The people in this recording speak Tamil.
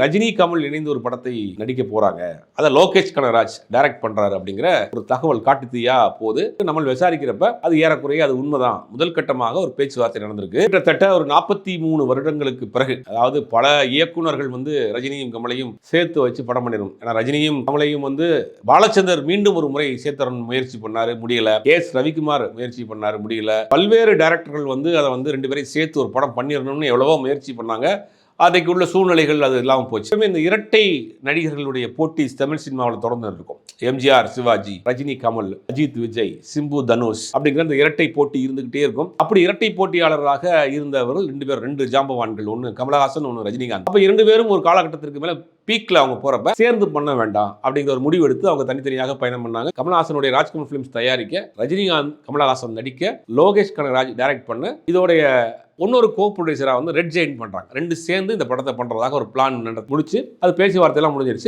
ரஜினி கமல் இணைந்து ஒரு படத்தை நடிக்க போறாங்க. அதை லோகேஷ் கனராஜ் டைரக்ட் பண்றாரு அப்படிங்கிற ஒரு தகவல் காட்டுத்தீயா போது நம்ம விசாரிக்கிறப்ப அது ஏறக்குறைய அது உண்மைதான். முதல் கட்டமாக ஒரு பேச்சுவார்த்தை நடந்திருக்கு. கிட்டத்தட்ட ஒரு நாற்பத்தி மூணு வருடங்களுக்கு பிறகு அதாவது பல இயக்குனர்கள் வந்து ரஜினியும் கமலையும் சேர்த்து வச்சு படம் பண்ணிடும் ஏன்னா ரஜினியும் கமலையும் வந்து பாலச்சந்தர் மீண்டும் ஒரு முறை சேர்த்தரன் முயற்சி பண்ணாரு முடியல. எஸ் ரவிக்குமார் முயற்சி பண்ணாரு முடியல. பல்வேறு டைரக்டர்கள் வந்து அதை வந்து ரெண்டு பேரையும் சேர்த்து ஒரு படம் பண்ணிடணும்னு எவ்வளவோ முயற்சி பண்ணாங்க. அதைக்கு உள்ள சூழ்நிலைகள் அது இல்லாமல் போச்சு. இந்த இரட்டை நடிகர்களுடைய போட்டி தமிழ் சினிமாவில் தொடர்ந்து இருக்கும் எம்ஜிஆர் சிவாஜி ரஜினி கமல் அஜித் விஜய் சிம்பு தனுஷ் அப்படிங்கிற இந்த இரட்டை போட்டி இருந்துகிட்டே இருக்கும். அப்படி இரட்டை போட்டியாளராக இருந்தவர்கள் ரெண்டு பேர் ரெண்டு ஜாம்பவான்கள். ஒன்று கமலஹாசன் ஒன்று ரஜினிகாந்த். அப்போ இரண்டு பேரும் ஒரு காலகட்டத்திற்கு மேலே பீக்கில் அவங்க போகிறப்ப சேர்ந்து பண்ண வேண்டாம் அப்படிங்கிற ஒரு முடிவு எடுத்து அவங்க தனித்தனியாக பயணம் பண்ணாங்க. கமல்ஹாசனுடைய ராஜ்குமார் ஃபிலிம்ஸ் தயாரிக்க ரஜினிகாந்த் கமலஹாசன் நடிக்க லோகேஷ் கனகராஜ் டைரக்ட் பண்ண இதோடைய இன்னொரு கோ ப்ரொடியூசராக வந்து ரெட் ஜெயின் பண்ணுறாங்க ரெண்டு சேர்ந்து இந்த படத்தை பண்ணுறதாக ஒரு பிளான் முடிச்சு அது பேச்சுவார்த்தையெல்லாம் முடிஞ்சிருச்சு.